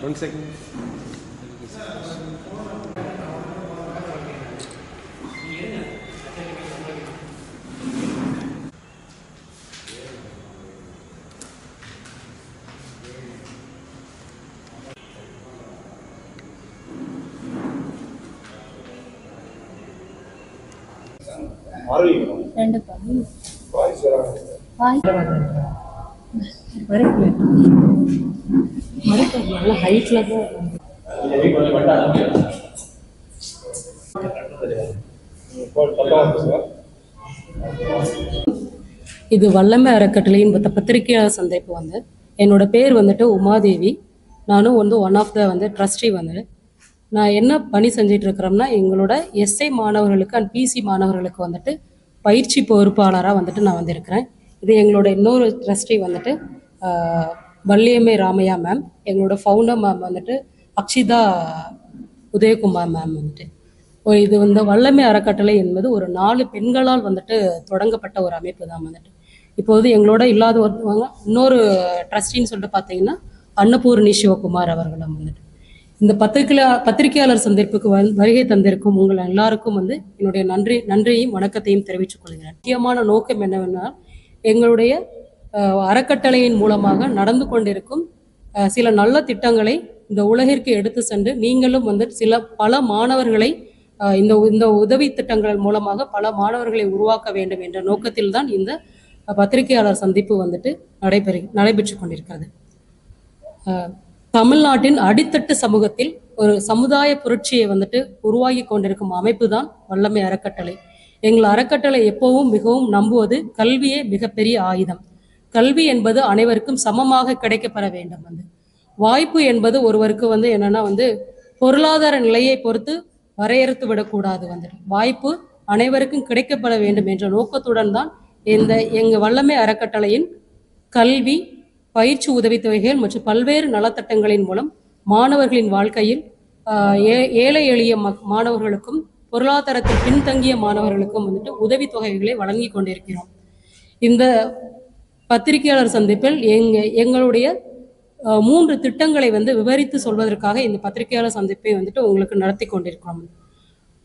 One second. ரெண்டு பல்லு வாய் நல்ல ஹைட்ல தான் இது வல்லமை அறக்கட்டளையின் பத்திரிகையாளர் சந்திப்பு வந்து. என்னோட பேர் வந்துட்டு உமாதேவி. நானும் வந்து ஒன் ஆஃப் த வந்து ட்ரஸ்டி வந்து. நான் என்ன பணி செஞ்சிட்டு இருக்கிறோம்னா எங்களோட எஸ்ஐ மாணவர்களுக்கு அண்ட் பிசி மாணவர்களுக்கு வந்துட்டு பயிற்சி பொறுப்பாளராக வந்துட்டு நான் வந்திருக்கிறேன். இது எங்களோட இன்னொரு ட்ரஸ்டி வந்துட்டு வள்ளியம்மை ராமையா மேம் எங்களோட ஃபவுண்டர் மேம் வந்துட்டு அக்ஷிதா உதயகுமார் மேம் வந்துட்டு. இது வந்து வல்லமை அறக்கட்டளை என்பது ஒரு நாலு பெண்களால் வந்துட்டு தொடங்கப்பட்ட ஒரு அமைப்பு தான் வந்துட்டு. இப்போது எங்களோட இல்லாத ஒருத்தவங்க இன்னொரு ட்ரஸ்டின்னு சொல்லிட்டு பார்த்தீங்கன்னா அன்னபூர்ணி சிவகுமார் அவர்களும் வந்துட்டு. இந்த பத்திரிகையா பத்திரிகையாளர் சந்திப்புக்கு வ- வருகை தந்திருக்கும் உங்கள் எல்லாருக்கும் வந்து என்னுடைய நன்றி நன்றியையும் வணக்கத்தையும் தெரிவித்துக் கொள்கிறேன். முக்கியமான நோக்கம் என்னவென்றால் எங்களுடைய அறக்கட்டளையின் மூலமாக நடந்து கொண்டிருக்கும் சில நல்ல திட்டங்களை இந்த உலகிற்கு எடுத்து சென்று நீங்களும் வந்து சில பல மாணவர்களை இந்த இந்த உதவி திட்டங்கள் மூலமாக பல மாணவர்களை உருவாக்க வேண்டும் என்ற நோக்கத்தில் தான் இந்த பத்திரிகையாளர் சந்திப்பு வந்துட்டு நடைபெறு நடைபெற்று கொண்டிருக்கிறது. தமிழ்நாட்டின் அடித்தட்டு சமூகத்தில் ஒரு சமுதாய புரட்சியை வந்துட்டு உருவாகி கொண்டிருக்கும் அமைப்பு தான் வல்லமை அறக்கட்டளை. எங்கள் அறக்கட்டளை எப்பவும் மிகவும் நம்புவது கல்வியே மிகப்பெரிய ஆயுதம். கல்வி என்பது அனைவருக்கும் சமமாக கிடைக்கப்பெற வேண்டும் வந்து. வாய்ப்பு என்பது ஒருவருக்கு வந்து என்னன்னா வந்து பொருளாதார நிலையை பொறுத்து வரையறுத்து விடக்கூடாது வந்துட்டு வாய்ப்பு அனைவருக்கும் கிடைக்கப்பட வேண்டும் என்ற நோக்கத்துடன் தான் இந்த எங்க வல்லமை அறக்கட்டளையின் கல்வி பயிற்சி உதவித்தொகைகள் மற்றும் பல்வேறு நலத்திட்டங்களின் மூலம் மாணவர்களின் வாழ்க்கையில் ஏ- ஏழை எளிய ம மாணவர்களுக்கும் பொருளாதாரத்தில் பின்தங்கிய மாணவர்களுக்கும் வந்துட்டு உதவித்தொகைகளை வழங்கி கொண்டிருக்கிறோம். இந்த பத்திரிகையாளர் சந்திப்பில் எங்க எங்களுடைய மூன்று திட்டங்களை வந்து விவரித்து சொல்வதற்காக இந்த பத்திரிகையாளர் சந்திப்பை வந்துட்டு உங்களுக்கு நடத்தி கொண்டிருக்கிறோம்.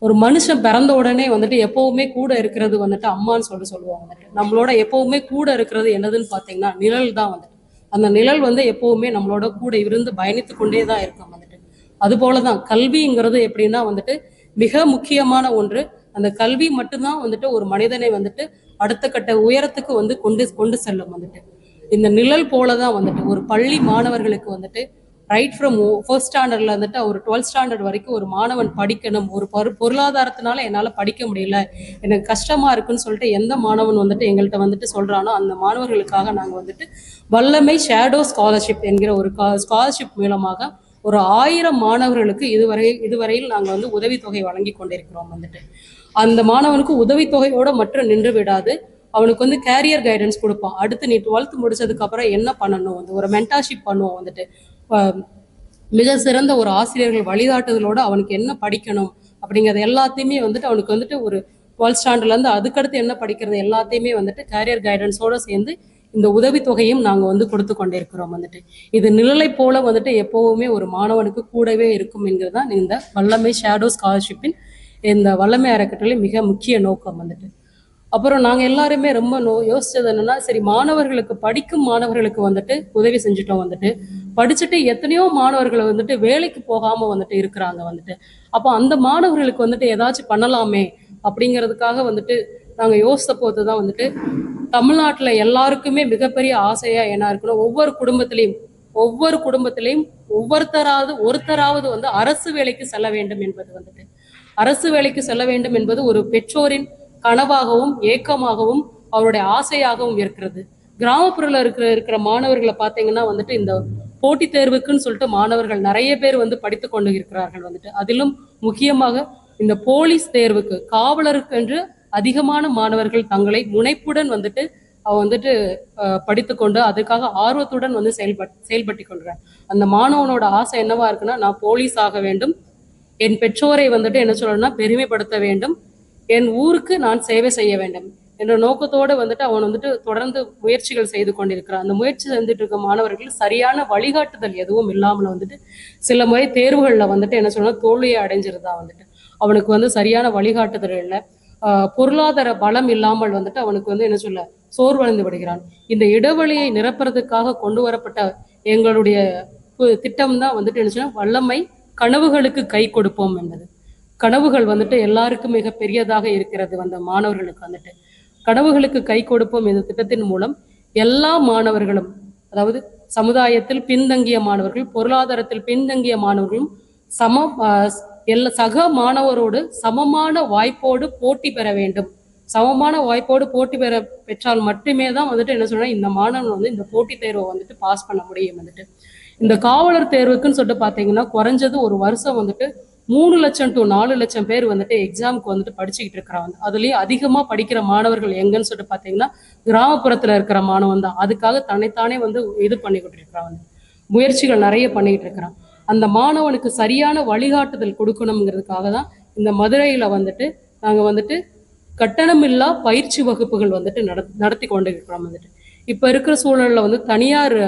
ஒரு மனுஷன் பிறந்த உடனே வந்துட்டு எப்பவுமே கூட இருக்கிறது வந்துட்டு அம்மான்னு சொல்லி சொல்லுவாங்க வந்துட்டு. நம்மளோட எப்பவுமே கூட இருக்கிறது என்னதுன்னு பார்த்தீங்கன்னா நிழல் தான் வந்துட்டு. அந்த நிழல் வந்து எப்பவுமே நம்மளோட கூட இருந்து பயணித்து கொண்டே தான் இருக்கும் வந்துட்டு. அது போல தான் கல்விங்கிறது எப்படின்னா வந்துட்டு மிக முக்கியமான ஒன்று. அந்த கல்வி மட்டும்தான் வந்துட்டு ஒரு மனிதனை வந்துட்டு அடுத்த கட்ட உயரத்துக்கு வந்து கொண்டு கொண்டு செல்லும் வந்துட்டு. இந்த நிழல் போல தான் வந்துட்டு. ஒரு பள்ளி மாணவர்களுக்கு வந்துட்டு ரைட் ஃப்ரம் ஃபர்ஸ்ட் ஸ்டாண்டர்ட்ல வந்துட்டு ஒரு டுவெல்த் ஸ்டாண்டர்ட் வரைக்கும் ஒரு மாணவன் படிக்கணும். ஒரு பொரு பொருளாதாரத்தினால என்னால் படிக்க முடியல. எனக்கு கஷ்டமா இருக்குன்னு சொல்லிட்டு எந்த மாணவன் வந்துட்டு எங்கள்கிட்ட வந்துட்டு சொல்றானோ அந்த மாணவர்களுக்காக நாங்கள் வந்துட்டு வல்லமை ஷேடோ ஸ்காலர்ஷிப் என்கிற ஒரு ஸ்காலர்ஷிப் மூலமாக ஒரு ஆயிரம் மாணவர்களுக்கு இதுவரை இதுவரையில் நாங்கள் வந்து உதவித்தொகை வழங்கி கொண்டிருக்கிறோம் வந்துட்டு. அந்த மாணவனுக்கு உதவித்தொகையோட மட்டும் நின்று விடாது. அவனுக்கு வந்து கேரியர் கைடன்ஸ் கொடுப்பான். அடுத்து நீ டுவெல்த் முடிச்சதுக்கு அப்புறம் என்ன பண்ணணும்? வந்து ஒரு மென்டார்ஷிப் பண்ணுவோம் வந்துட்டு. மிக சிறந்த ஒரு ஆசிரியர்கள் வழிகாட்டுதலோட அவனுக்கு என்ன படிக்கணும்? அப்படிங்கிறது எல்லாத்தையுமே வந்துட்டு அவனுக்கு வந்துட்டு ஒரு டுவெல்த் ஸ்டாண்டர்ட்லேருந்து அதுக்கடுத்து என்ன படிக்கிறது? எல்லாத்தையுமே வந்துட்டு கேரியர் கைடன்ஸோடு சேர்ந்து இந்த உதவித்தொகையும் நாங்கள் வந்து கொடுத்து கொண்டிருக்கிறோம் வந்துட்டு. இது நிழலை போல வந்துட்டு எப்போவுமே ஒரு மாணவனுக்கு கூடவே இருக்கும் என்கிறது தான் இந்த வல்லமை ஷேடோ ஸ்காலர்ஷிப்பின் இந்த வல்லமை அறக்கட்டளை மிக முக்கிய நோக்கம் வந்துட்டு. அப்புறம் நாங்கள் எல்லாருமே ரொம்ப நோ யோசிச்சது என்னன்னா சரி மாணவர்களுக்கு படிக்கும் மாணவர்களுக்கு வந்துட்டு உதவி செஞ்சுட்டோம் வந்துட்டு. படிச்சுட்டு எத்தனையோ மாணவர்கள் வந்துட்டு வேலைக்கு போகாம வந்துட்டு இருக்கிறாங்க வந்துட்டு. அப்போ அந்த மாணவர்களுக்கு வந்துட்டு ஏதாச்சும் பண்ணலாமே அப்படிங்கிறதுக்காக வந்துட்டு நாங்கள் யோசித்த போது தான் வந்துட்டு தமிழ்நாட்டில் எல்லாருக்குமே மிகப்பெரிய ஆசையாக என்ன இருக்கணும். ஒவ்வொரு குடும்பத்திலையும் ஒவ்வொரு குடும்பத்திலையும் ஒவ்வொருத்தராவது ஒருத்தராவது வந்து அரசு வேலைக்கு செல்ல வேண்டும் என்பது வந்துட்டு. அரசு வேலைக்கு செல்ல வேண்டும் என்பது ஒரு பெற்றோரின் கனவாகவும் ஏக்கமாகவும் அவருடைய ஆசையாகவும் இருக்கிறது. கிராமப்புறத்தில் இருக்கிற இருக்கிற மாணவர்களை பார்த்தீங்கன்னா வந்துட்டு இந்த போட்டித் தேர்வுக்குன்னு சொல்லிட்டு மாணவர்கள் நிறைய பேர் வந்து படித்து கொண்டு இருக்கிறார்கள் வந்துட்டு. அதிலும் முக்கியமாக இந்த போலீஸ் தேர்வுக்கு காவலருக்கு என்று அதிகமான மாணவர்கள் தங்களை முனைப்புடன் வந்துட்டு அவ வந்துட்டு படித்துக்கொண்டு அதுக்காக ஆர்வத்துடன் வந்து செயல்பட் செயல்பட்டு கொள்கிறார் அந்த மாணவனோட ஆசை என்னவா இருக்குன்னா நான் போலீஸ் ஆக வேண்டும் என் பெற்றோரை வந்துட்டு என்ன சொல்லணும்னா பெருமைப்படுத்த வேண்டும். என் ஊருக்கு நான் சேவை செய்ய வேண்டும். என்ற நோக்கத்தோடு வந்துட்டு அவன் வந்துட்டு தொடர்ந்து முயற்சிகள் செய்து கொண்டிருக்கிறான். அந்த முயற்சி செஞ்சுட்டு இருக்க மாணவர்கள் சரியான வழிகாட்டுதல் எதுவும் இல்லாமல் வந்துட்டு சில முறை தேர்வுகளில் வந்துட்டு என்ன சொல்லணும் தோல்வியை அடைஞ்சிருந்தா வந்துட்டு அவனுக்கு வந்து சரியான வழிகாட்டுதல் இல்லை. பொருளாதார பலம் இல்லாமல் வந்துட்டு அவனுக்கு வந்து என்ன சொல்ல சோர்வடைந்து விடுகிறான். இந்த இடைவெளியை நிரப்புறதுக்காக கொண்டு வரப்பட்ட எங்களுடைய திட்டம் தான் வந்துட்டு என்ன சொன்னா வல்லமை கனவுகளுக்கு கை கொடுப்போம் என்பது. கனவுகள் வந்துட்டு எல்லாருக்கும் மிக பெரியதாக இருக்கிறது அந்த மாணவர்களுக்கு வந்துட்டு. கனவுகளுக்கு கை கொடுப்போம் இந்த திட்டத்தின் மூலம் எல்லா மாணவர்களும் அதாவது சமுதாயத்தில் பின்தங்கிய மாணவர்கள் பொருளாதாரத்தில் பின்தங்கிய மாணவர்களும் சம எல்லா சக மாணவரோடு சமமான வாய்ப்போடு போட்டி பெற வேண்டும். சமமான வாய்ப்போடு போட்டி பெற பெற்றால் மட்டுமே தான் வந்துட்டு என்ன சொல்றேன் இந்த மாணவன் வந்து இந்த போட்டித் தேர்வை வந்துட்டு பாஸ் பண்ண முடியும் வந்துட்டு. இந்த காவலர் தேர்வுக்குன்னு சொல்லிட்டு பார்த்தீங்கன்னா குறைஞ்சது ஒரு வருஷம் வந்துட்டு மூணு லட்சம் டு நாலு லட்சம் பேர் வந்துட்டு எக்ஸாமுக்கு வந்துட்டு படிச்சுக்கிட்டு இருக்கிறாங்க. அதுலேயும் அதிகமாக படிக்கிற மாணவர்கள் எங்கன்னு சொல்லிட்டு பார்த்தீங்கன்னா கிராமப்புறத்தில் இருக்கிற மாணவன் தான். அதுக்காக தன்னைத்தானே வந்து இது பண்ணிக்கிட்டு இருக்கிறாங்க. முயற்சிகள் நிறைய பண்ணிக்கிட்டு இருக்கிறான். அந்த மாணவனுக்கு சரியான வழிகாட்டுதல் கொடுக்கணுங்கிறதுக்காக தான் இந்த மதுரையில் வந்துட்டு நாங்கள் வந்துட்டு கட்டணமில்லா பயிற்சி வகுப்புகள் வந்துட்டு நட- நடத்தி கொண்டு இருக்கிறோம் வந்துட்டு. இப்போ இருக்கிற சூழலில் வந்து தனியார்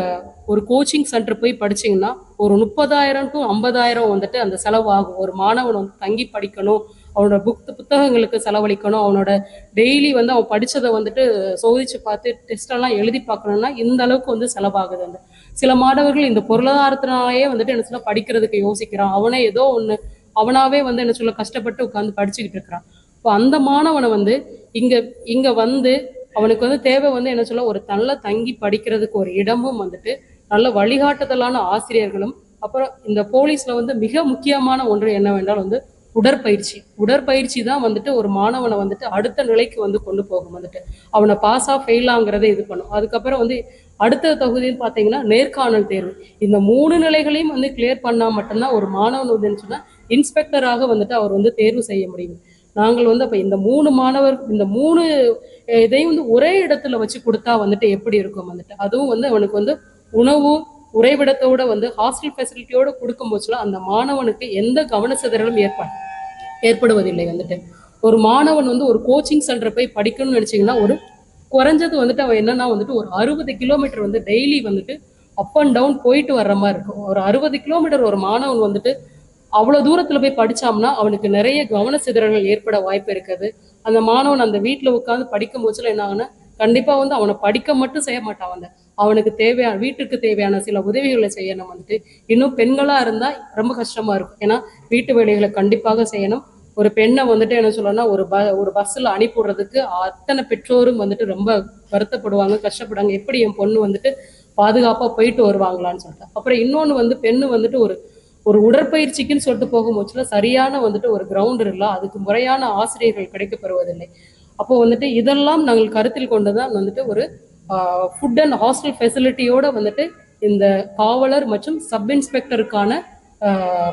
ஒரு கோச்சிங் சென்டர் போய் படிச்சிங்கன்னா ஒரு முப்பதாயிரம் டு ஐம்பதாயிரம் வந்துட்டு அந்த செலவாகும் ஒரு மாணவன் வந்து தங்கி படிக்கணும் அவனோட புக் புத்தகங்களுக்கு செலவழிக்கணும் அவனோட டெய்லி வந்து அவன் படித்ததை வந்துட்டு சோதிச்சு பார்த்து டெஸ்டெல்லாம் எழுதி பார்க்கணும்னா இந்த அளவுக்கு வந்து செலவாகுது அந்த. சில மாணவர்கள் இந்த பொருளாதாரத்தினாலேயே வந்துட்டு என்ன சொல்ல படிக்கிறதுக்கு யோசிக்கிறான். அவனே ஏதோ ஒன்று அவனாவே வந்து என்ன சொல்ல கஷ்டப்பட்டு உட்காந்து படிச்சுக்கிட்டு இருக்கிறான். இப்போ அந்த மாணவனை வந்து இங்கே இங்கே வந்து அவனுக்கு வந்து தேவை வந்து என்ன சொல்ல ஒரு நல்ல தங்கி படிக்கிறதுக்கு ஒரு இடமும் வந்துட்டு நல்ல வழிகாட்டுதலான ஆசிரியர்களும் அப்புறம் இந்த போலீஸ்ல வந்து மிக முக்கியமான ஒன்று என்னவென்றால் வந்து உடற்பயிற்சி. உடற்பயிற்சி தான் வந்துட்டு ஒரு மாணவனை வந்துட்டு அடுத்த நிலைக்கு வந்து கொண்டு போகும் வந்துட்டு. அவனை பாஸா ஃபெயிலாங்கிறத இது பண்ணும். அதுக்கப்புறம் வந்து அடுத்த தொகுதின்னு பார்த்தீங்கன்னா நேர்காணல் தேர்வு. இந்த மூணு நிலைகளையும் வந்து கிளியர் பண்ணால் மட்டும்தான் ஒரு மாணவன் வந்து சொன்னால் இன்ஸ்பெக்டராக வந்துட்டு அவர் வந்து தேர்வு செய்ய முடியும். நாங்கள் வந்து அப்ப இந்த மூணு மாணவர் இந்த மூணு இதையும் வந்து ஒரே இடத்துல வச்சு கொடுத்தா வந்துட்டு எப்படி இருக்கும் வந்துட்டு? அதுவும் வந்து அவனுக்கு வந்து உணவு உறைவிடத்தோட வந்து ஹாஸ்டல் ஃபெசிலிட்டியோட கொடுக்கும் அந்த மாணவனுக்கு எந்த கவனச்சிதறலும் ஏற்பட ஏற்படுவதில்லை வந்துட்டு. ஒரு மாணவன் வந்து ஒரு கோச்சிங் சென்டர் போய் படிக்கணும்னு நினைச்சீங்கன்னா ஒரு குறைஞ்சது வந்துட்டு அவன் என்னன்னா வந்துட்டு ஒரு அறுபது கிலோமீட்டர் வந்து டெய்லி வந்துட்டு அப் அண்ட் டவுன் போயிட்டு வர்ற மாதிரி இருக்கும். ஒரு அறுபது கிலோமீட்டர் ஒரு மாணவன் வந்துட்டு அவ்வளவு தூரத்துல போய் படிச்சாம்னா அவனுக்கு நிறைய கவன சிதறல்கள் ஏற்பட வாய்ப்பு இருக்குது. அந்த மாணவன் அந்த வீட்டில் உட்காந்து படிக்கும் போச்சுல என்ன ஆகுனா கண்டிப்பா வந்து அவனை படிக்க மட்டும் செய்ய மாட்டான் அந்த அவனுக்கு தேவையான வீட்டுக்கு தேவையான சில உதவிகளை செய்யணும் வந்துட்டு. இன்னும் பெண்களா இருந்தா ரொம்ப கஷ்டமா இருக்கும். ஏன்னா வீட்டு வேலைகளை கண்டிப்பாக செய்யணும். ஒரு பெண்ணை வந்துட்டு என்ன சொல்லணும்னா ஒரு ப ஒரு பஸ்ஸில் அனுப்பிவிடுறதுக்கு அத்தனை பெற்றோரும் வந்துட்டு ரொம்ப வருத்தப்படுவாங்க கஷ்டப்படுவாங்க. எப்படி என் பொண்ணு வந்துட்டு பாதுகாப்பாக போயிட்டு வருவாங்களான்னு சொல்லிட்டு. அப்புறம் இன்னொன்று வந்து பெண்ணு வந்துட்டு ஒரு ஒரு உடற்பயிற்சிக்குன்னு சொல்லிட்டு போகும்போதுல சரியான வந்துட்டு ஒரு கிரவுண்ட் இல்லை அதுக்கு முறையான ஆசிரியர்கள் கிடைக்கப்பெறுவதில்லை அப்போ வந்துட்டு இதெல்லாம் நாங்கள் கருத்தில் கொண்டு தான் வந்துட்டு ஒரு ஃபுட் அண்ட் ஹாஸ்டல் ஃபெசிலிட்டியோட வந்துட்டு இந்த காவலர் மற்றும் சப் இன்ஸ்பெக்டருக்கான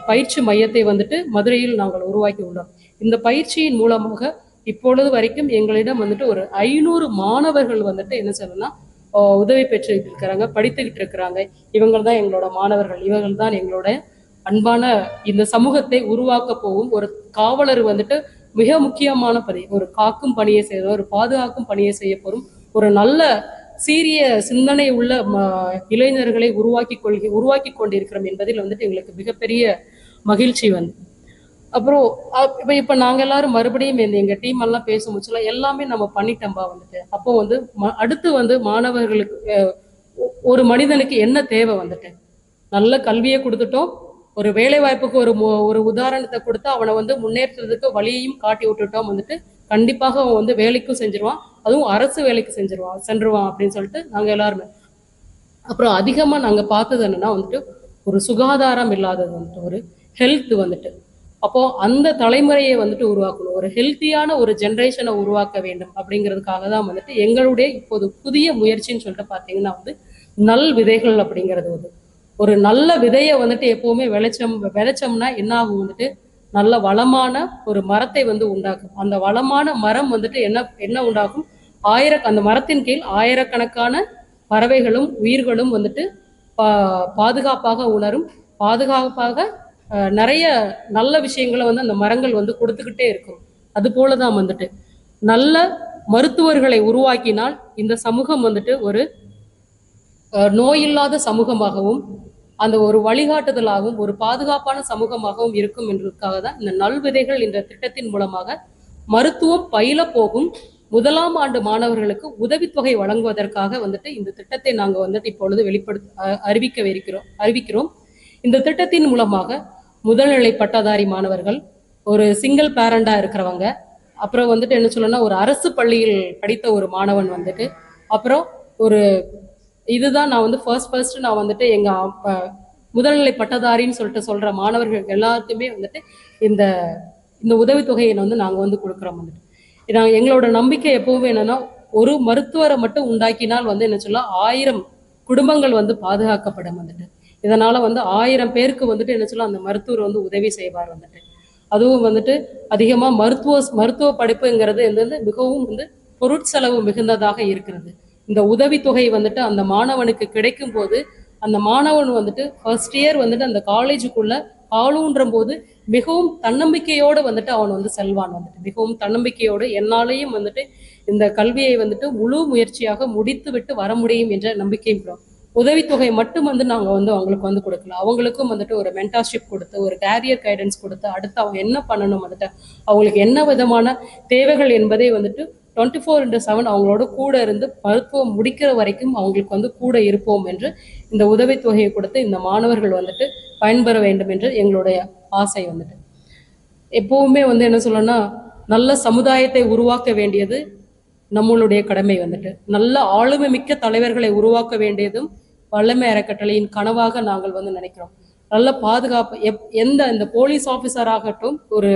பயிற்சி மையத்தை வந்துட்டு மதுரையில் நாங்கள் உருவாக்கி உள்ளோம். இந்த பயிற்சியின் மூலமாக இப்பொழுது வரைக்கும் எங்களிடம் வந்துட்டு ஒரு ஐநூறு மாணவர்கள் வந்துட்டு என்ன சொல்லணும்னா உதவி பெற்று இருக்கிறாங்க படித்துக்கிட்டு இருக்கிறாங்க. இவங்க தான் எங்களோட மாணவர்கள் இவர்கள் தான் எங்களோட அன்பான இந்த சமூகத்தை உருவாக்க போகும் ஒரு காவலர் வந்துட்டு மிக முக்கியமான பணி. ஒரு காக்கும் பணியை செய்ய ஒரு பாதுகாக்கும் பணியை செய்ய போகும். ஒரு நல்ல சீரிய சிந்தனை உள்ள ம- இளைஞர்களை உருவாக்கி கொள்கை உருவாக்கி கொண்டிருக்கிறோம் என்பதில் வந்துட்டு எங்களுக்கு மிகப்பெரிய மகிழ்ச்சி வந்து. அப்புறம் இப்போ இப்போ நாங்கள் எல்லாரும் மறுபடியும் இந்த டீம் எல்லாம் பேச முச்சுல எல்லாமே நம்ம பண்ணிட்டோம்பா வந்துட்டு. அப்போ வந்து ம- அடுத்து வந்து மாணவர்களுக்கு ஒரு மனிதனுக்கு என்ன தேவை வந்துட்டு? நல்ல கல்வியை கொடுத்துட்டோம். ஒரு வேலை வாய்ப்புக்கு ஒரு ஒரு உதாரணத்தை கொடுத்து அவனை வந்து முன்னேற்றத்துக்கு வழியையும் காட்டி விட்டுட்டோம் வந்துட்டு கண்டிப்பாக அவன் வந்து வேலைக்கும் செஞ்சிருவான். அதுவும் அரசு வேலைக்கு செஞ்சிருவான் சென்றுவான் அப்படின்னு சொல்லிட்டு நாங்கள் எல்லாருமே. அப்புறம் அதிகமாக நாங்கள் பார்த்தது என்னன்னா வந்துட்டு ஒரு சுகாதாரம் இல்லாதது வந்துட்டு ஒரு ஹெல்த் வந்துட்டு. அப்போ அந்த தலைமுறையை வந்துட்டு உருவாக்கணும். ஒரு ஹெல்த்தியான ஒரு ஜென்ரேஷனை உருவாக்க வேண்டும் அப்படிங்கிறதுக்காக தான் வந்துட்டு எங்களுடைய இப்போது புதிய முயற்சின்னு சொல்லிட்டு பார்த்தீங்கன்னா வந்து நல் விதைகள் அப்படிங்கிறது வந்து ஒரு நல்ல விதையை வந்துட்டு எப்பவுமே விளைச்சம் விளைச்சோம்னா என்ன ஆகும் வந்துட்டு? நல்ல வளமான ஒரு மரத்தை வந்து உண்டாக்கும். அந்த வளமான மரம் வந்துட்டு என்ன என்ன உண்டாகும்? ஆயிர அந்த மரத்தின் கீழ் ஆயிரக்கணக்கான பறவைகளும் உயிர்களும் வந்துட்டு பா பாதுகாப்பாக உணரும். பாதுகாப்பாக நிறைய நல்ல விஷயங்களை வந்து அந்த மரங்கள் வந்து கொடுத்துக்கிட்டே இருக்கும். அது போல தான் வந்துட்டு. நல்ல மருத்துவர்களை உருவாக்கினால் இந்த சமூகம் வந்துட்டு ஒரு நோயில்லாத சமூகமாகவும் அந்த ஒரு வழிகாட்டுதலாகவும் ஒரு பாதுகாப்பான சமூகமாகவும் இருக்கும் என்பதற்காக தான் இந்த நல்விதைகள் என்ற திட்டத்தின் மூலமாக மருத்துவம் பயில போகும் முதலாம் ஆண்டு மாணவர்களுக்கு உதவித்தொகை வழங்குவதற்காக வந்துட்டு இந்த திட்டத்தை நாங்கள் வந்துட்டு இப்பொழுது வெளிப்படுத்த அறிவிக்க இருக்கிறோம் அறிவிக்கிறோம். இந்த திட்டத்தின் மூலமாக முதல்நிலை பட்டதாரி மாணவர்கள் ஒரு சிங்கிள் பேரண்டாக இருக்கிறவங்க அப்புறம் வந்துட்டு என்ன சொல்லணும்னா ஒரு அரசு பள்ளியில் படித்த ஒரு மாணவன் வந்துட்டு அப்புறம் ஒரு இதுதான் நான் வந்து ஃபர்ஸ்ட் ஃபர்ஸ்ட் நான் வந்துட்டு எங்க முதல்நிலை பட்டதாரின்னு சொல்லிட்டு சொல்ற மாணவர்கள் எல்லாருக்குமே வந்துட்டு இந்த இந்த உதவித்தொகையை வந்து நாங்கள் வந்து கொடுக்குறோம் வந்துட்டு. நாங்கள் எங்களோட நம்பிக்கை எப்பவுமே என்னன்னா ஒரு மருத்துவரை மட்டும் உண்டாக்கினால் வந்து என்ன சொல்ல ஆயிரம் குடும்பங்கள் வந்து பாதுகாக்கப்படும் வந்துட்டு. இதனால வந்து ஆயிரம் பேருக்கு வந்துட்டு என்ன சொல்ல அந்த மருத்துவர் வந்து உதவி செய்வார் வந்துட்டு. அதுவும் வந்துட்டு அதிகமாக மருத்துவ மருத்துவ படிப்புங்கிறது வந்து மிகவும் வந்து பொருட்செலவு மிகுந்ததாக இருக்கிறது. இந்த உதவித்தொகை வந்துட்டு அந்த மாணவனுக்கு கிடைக்கும் போது அந்த மாணவன் வந்துட்டு ஃபர்ஸ்ட் இயர் வந்துட்டு அந்த காலேஜுக்குள்ள காலூன்றும் போது மிகவும் தன்னம்பிக்கையோடு வந்துட்டு அவன் வந்து செல்வான் வந்துட்டு. மிகவும் தன்னம்பிக்கையோடு என்னாலேயும் வந்துட்டு இந்த கல்வியை வந்துட்டு முழு முயற்சியாக முடித்து விட்டு வர முடியும் என்ற நம்பிக்கையும் பெறும் உதவித்தொகை மட்டும் வந்து நாங்கள் வந்து அவங்களுக்கு வந்து கொடுக்கல. அவங்களுக்கும் வந்துட்டு ஒரு மென்டார்ஷிப் கொடுத்து ஒரு கேரியர் கைடன்ஸ் கொடுத்து அடுத்து அவங்க என்ன பண்ணணும் வந்துட்டு அவங்களுக்கு என்ன விதமான தேவைகள் என்பதை வந்துட்டு டுவெண்ட்டி ஃபோர் இன்ட்டு செவன் அவங்களோட கூட இருந்து மருத்துவம் முடிக்கிற வரைக்கும் அவங்களுக்கு வந்து கூட இருப்போம் என்று இந்த உதவித்தொகையை கொடுத்து இந்த மாணவர்கள் வந்துட்டு பயன்பெற வேண்டும் என்று எங்களுடைய ஆசை வந்துட்டு. எப்பவுமே வந்து என்ன சொல்லணும்னா நல்ல சமுதாயத்தை உருவாக்க வேண்டியது நம்மளுடைய கடமை வந்துட்டு. நல்ல ஆளுமை மிக்க தலைவர்களை உருவாக்க வேண்டியதும் வல்லமை அறக்கட்டளையின் கனவாக நாங்கள் வந்து நினைக்கிறோம். நல்ல பாதுகாப்பு எப் எந்த இந்த போலீஸ் ஆஃபீஸர் ஆகட்டும் ஒரு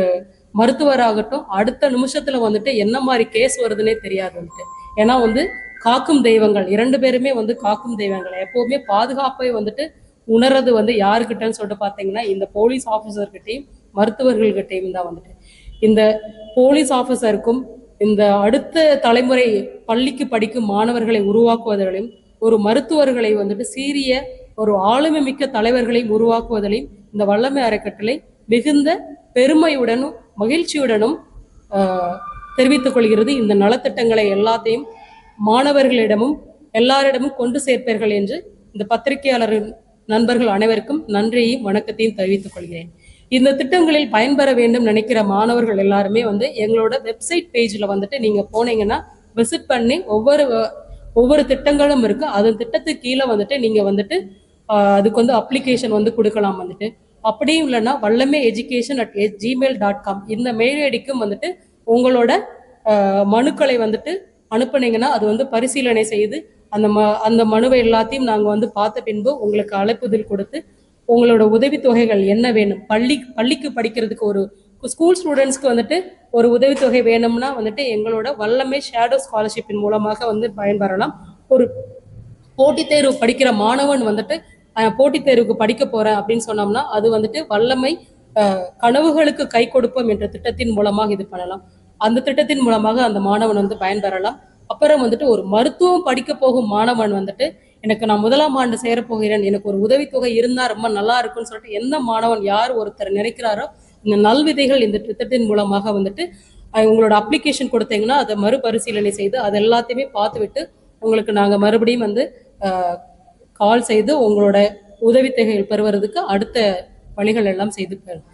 மருத்துவராகட்டும் அடுத்த நிமிஷத்துல வந்துட்டு என்ன மாதிரி கேஸ் வருதுன்னே தெரியாது வந்துட்டு. ஏன்னா வந்து காக்கும் தெய்வங்கள் இரண்டு பேருமே வந்து காக்கும் தெய்வங்கள். எப்பவுமே பாதுகாப்பை வந்துட்டு உணர்றது வந்து யாருக்கிட்டன்னு சொல்லிட்டு பார்த்தீங்கன்னா இந்த போலீஸ் ஆஃபீஸர்கிட்டையும் மருத்துவர்கள்கிட்டையும் தான் வந்துட்டு. இந்த போலீஸ் ஆஃபீஸருக்கும் இந்த அடுத்த தலைமுறை பள்ளிக்கு படிக்கும் மாணவர்களை உருவாக்குவதிலும் ஒரு மருத்துவர்களை வந்துட்டு சீரிய ஒரு ஆளுமை மிக்க தலைவர்களையும் உருவாக்குவதிலையும் இந்த வல்லமை அறக்கட்டளை மிகுந்த பெருமையுடனும் மகிழ்ச்சியுடனும் தெரிவித்துக் கொள்கிறது. இந்த நலத்திட்டங்களை எல்லாத்தையும் மாணவர்களிடமும் எல்லாரிடமும் கொண்டு சேர்ப்பீர்கள் என்று இந்த பத்திரிகையாளர் நண்பர்கள் அனைவருக்கும் நன்றியையும் வணக்கத்தையும் தெரிவித்துக் கொள்கிறேன். இந்த திட்டங்களில் பயன்பெற வேண்டும் நினைக்கிற மாணவர்கள் எல்லாருமே வந்து எங்களோட வெப்சைட் பேஜில் வந்துட்டு நீங்கள் போனீங்கன்னா விசிட் பண்ணி ஒவ்வொரு ஒவ்வொரு திட்டங்களும் இருக்கு. அதன் திட்டத்துக்கு கீழே வந்துட்டு நீங்கள் வந்துட்டு அதுக்கு வந்து அப்ளிகேஷன் வந்து கொடுக்கலாம் வந்துட்டு. அப்படியும் இல்லைன்னா Vallame education at Gmail dot com இந்த மெயில் ஐடிக்கும் வந்துட்டு உங்களோட மனுக்களை வந்துட்டு அனுப்புனீங்கன்னா அது வந்து பரிசீலனை செய்து அந்த ம அந்த மனுவை எல்லாத்தையும் நாங்கள் வந்து பார்த்த பின்பு உங்களுக்கு அழைப்புதல் கொடுத்து உங்களோட உதவித்தொகைகள் என்ன வேணும்? பள்ளி பள்ளிக்கு படிக்கிறதுக்கு ஒரு ஸ்கூல் ஸ்டூடெண்ட்ஸ்க்கு வந்துட்டு ஒரு உதவித்தொகை வேணும்னா வந்துட்டு எங்களோட வல்லமை ஷேடோ ஸ்காலர்ஷிப்பின் மூலமாக வந்து பயன்பெறலாம். ஒரு போட்டித் தேர்வு படிக்கிற மாணவன் வந்துட்டு போட்டித் தேர்வுக்கு படிக்க போறேன் அப்படின்னு சொன்னோம்னா அது வந்துட்டு வல்லமை கனவுகளுக்கு கை கொடுப்போம் என்ற திட்டத்தின் மூலமாக இது பண்ணலாம். அந்த திட்டத்தின் மூலமாக அந்த மாணவன் வந்து பயன்பெறலாம். அப்புறம் வந்துட்டு ஒரு மருத்துவம் படிக்க போகும் மாணவன் வந்துட்டு எனக்கு நான் முதலாம் ஆண்டு சேரப்போகிறேன் எனக்கு ஒரு உதவித்தொகை இருந்தா ரொம்ப நல்லா இருக்கும்னு சொல்லிட்டு எந்த மாணவன் யார் ஒருத்தர் நினைக்கிறாரோ இந்த நல்விதைகள் இந்த திட்டத்தின் மூலமாக வந்துட்டு உங்களோட அப்ளிகேஷன் கொடுத்தீங்கன்னா அதை மறுபரிசீலனை செய்து அது எல்லாத்தையுமே பார்த்துவிட்டு உங்களுக்கு நாங்கள் மறுபடியும் வந்து கால் செய்து உங்களோட உதவித்தொகைகள் பெறுவதற்கு அடுத்த வழிகள் எல்லாம் செய்து பெறும்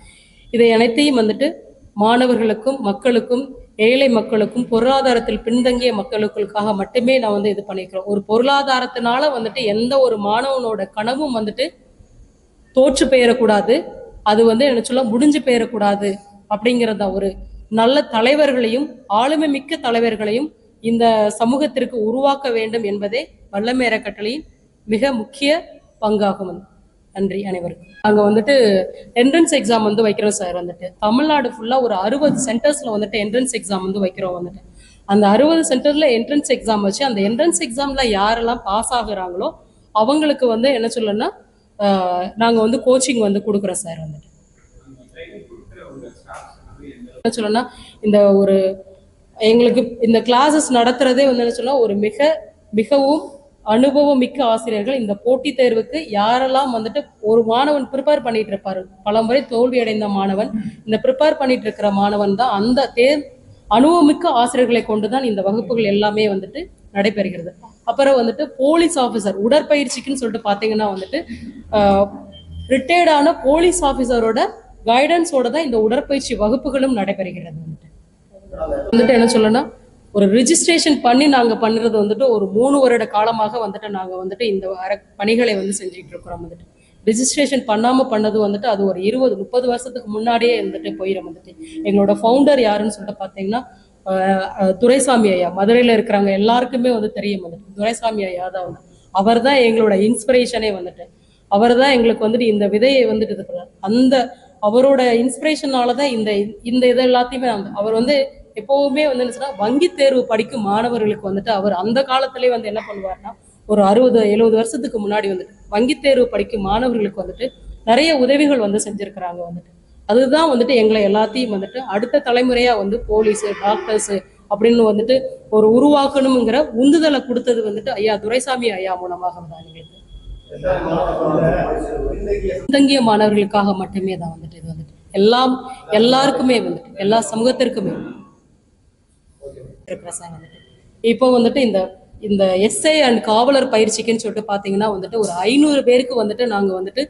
இதை அனைத்தையும் வந்துட்டு மாணவர்களுக்கும் மக்களுக்கும் ஏழை மக்களுக்கும் பொருளாதாரத்தில் பின்தங்கிய மக்களுக்காக மட்டுமே நான் வந்து இது பண்ணிக்கிறோம். ஒரு பொருளாதாரத்தினால வந்துட்டு எந்த ஒரு மாணவனோட கனவும் வந்துட்டு தோற்று பெயரக்கூடாது. அது வந்து என்ன சொல்ல முடிஞ்சு பெயரக்கூடாது அப்படிங்கிறத ஒரு நல்ல தலைவர்களையும் ஆளுமை மிக்க தலைவர்களையும் இந்த சமூகத்திற்கு உருவாக்க வேண்டும் என்பதே வல்லமேற கட்டளையின் மிக முக்கிய பங்காகும். நன்றி அனைவருக்கும். அங்கே வந்துட்டு என்ட்ரன்ஸ் எக்ஸாம் வந்து வைக்கிறோம் சார் வந்துட்டு. தமிழ்நாடு ஃபுல்லாக ஒரு அறுபது சென்டர்ஸில் வந்துட்டு என்ட்ரன்ஸ் எக்ஸாம் வந்து வைக்கிறோம் வந்துட்டு. அந்த அறுபது சென்டரில் என்ட்ரன்ஸ் எக்ஸாம் வச்சு அந்த என்ட்ரன்ஸ் எக்ஸாமில் யாரெல்லாம் பாஸ் ஆகுறாங்களோ அவங்களுக்கு வந்து என்ன சொல்லணும்னா நாங்கள் வந்து கோச்சிங் வந்து கொடுக்குறோம் சார் வந்துட்டு. என்ன சொல்லணும்னா இந்த ஒரு எங்களுக்கு இந்த கிளாஸஸ் நடத்துறதே வந்து என்ன சொன்னால் ஒரு மிக மிகவும் அனுபவம் மிக்க ஆசிரியர்கள் இந்த போட்டித் தேர்வுக்கு யாரெல்லாம் வந்துட்டு ஒரு மாணவன் ப்ரிப்பேர் பண்ணிட்டு இருப்பாரு பல முறை தோல்வி அடைந்த மாணவன் இந்த ப்ரிப்பேர் பண்ணிட்டு இருக்கிற மாணவன் தான் அந்த தேர் அனுபவமிக்க ஆசிரியர்களை கொண்டுதான் இந்த வகுப்புகள் எல்லாமே வந்துட்டு நடைபெறுகிறது. அப்புறம் வந்துட்டு போலீஸ் ஆஃபீஸர் உடற்பயிற்சிக்குன்னு சொல்லிட்டு பாத்தீங்கன்னா வந்துட்டு ரிட்டையர்டான போலீஸ் ஆஃபீஸரோட கைடன்ஸோட தான் இந்த உடற்பயிற்சி வகுப்புகளும் நடைபெறுகிறது வந்துட்டு. வந்துட்டு என்ன சொல்லணும்னா ஒரு ரிஜிஸ்ட்ரேஷன் பண்ணி நாங்கள் பண்ணுறது வந்துட்டு ஒரு மூணு வருட காலமாக வந்துட்டு நாங்கள் வந்துட்டு இந்த பணிகளை வந்து செஞ்சுட்டு இருக்கிறோம் வந்துட்டு. ரிஜிஸ்ட்ரேஷன் பண்ணாமல் பண்ணது வந்துட்டு அது ஒரு இருபது முப்பது வருஷத்துக்கு முன்னாடியே வந்துட்டு போயிடும் வந்துட்டு. எங்களோட ஃபவுண்டர் யாருன்னு சொல்லிட்டு பார்த்தீங்கன்னா துரைசாமி ஐயா. மதுரையில் இருக்கிறவங்க எல்லாருக்குமே வந்து தெரியும் வந்துட்டு. துரைசாமி ஐயா தான் வந்து அவர் தான் எங்களோட இன்ஸ்பிரேஷனே வந்துட்டு. அவர் தான் எங்களுக்கு வந்துட்டு இந்த விதையை வந்துட்டு இது அந்த அவரோட இன்ஸ்பிரேஷனால தான் இந்த இந்த இது எல்லாத்தையுமே அவர் வந்து எப்பவுமே வந்து என்ன சொன்னா வங்கி தேர்வு படிக்கும் மாணவர்களுக்கு வந்துட்டு அவர் அந்த காலத்திலே வந்து என்ன பண்ணுவார்னா ஒரு அறுபது எழுபது வருஷத்துக்கு முன்னாடி வந்துட்டு வங்கி தேர்வு படிக்கும் மாணவர்களுக்கு வந்துட்டு நிறைய உதவிகள் வந்து செஞ்சிருக்கிறாங்க வந்துட்டு. அதுதான் வந்துட்டு எங்களை எல்லாத்தையும் வந்துட்டு அடுத்த தலைமுறையா வந்து போலீஸ் டாக்டர்ஸ் அப்படின்னு வந்துட்டு ஒரு உருவாக்கணுங்கிற உந்துதலை கொடுத்தது வந்துட்டு ஐயா துரைசாமி ஐயா மூலமாக தான் எங்களுக்கு. பின்தங்கிய மாணவர்களுக்காக மட்டுமே தான் வந்துட்டு இது வந்துட்டு. எல்லாம் எல்லாருக்குமே வந்துட்டு எல்லா சமூகத்திற்குமே இருக்கிற வந்துட்டு. இப்போ வந்துட்டு இந்த இந்த எஸ்ஐ அண்ட் காவலர் பயிற்சிக்குன்னு சொல்லிட்டு பார்த்தீங்கன்னா வந்துட்டு ஒரு ஐநூறு பேருக்கு வந்துட்டு நாங்கள் வந்துட்டு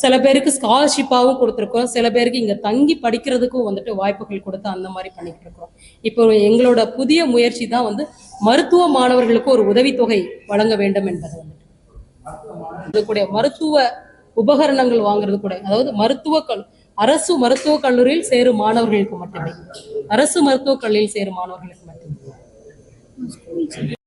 சில பேருக்கு ஸ்காலர்ஷிப்பாகவும் கொடுத்துருக்கோம். சில பேருக்கு இங்கே தங்கி படிக்கிறதுக்கும் வந்துட்டு வாய்ப்புகள் கொடுத்து அந்த மாதிரி பண்ணிக்கிட்டு இருக்கோம் இப்போ எங்களோட புதிய முயற்சி தான் வந்து மருத்துவ மாணவர்களுக்கு ஒரு உதவித்தொகை வழங்க வேண்டும் என்பது வந்துட்டு. இது கூட மருத்துவ உபகரணங்கள் வாங்குறது கூட அதாவது மருத்துவ அரசு மருத்துவக் கல்லூரியில் சேரும் மாணவர்களுக்கு மட்டுமே. அரசு மருத்துவக் கல்லூரியில் சேரும் மாணவர்களுக்கு மட்டுமே.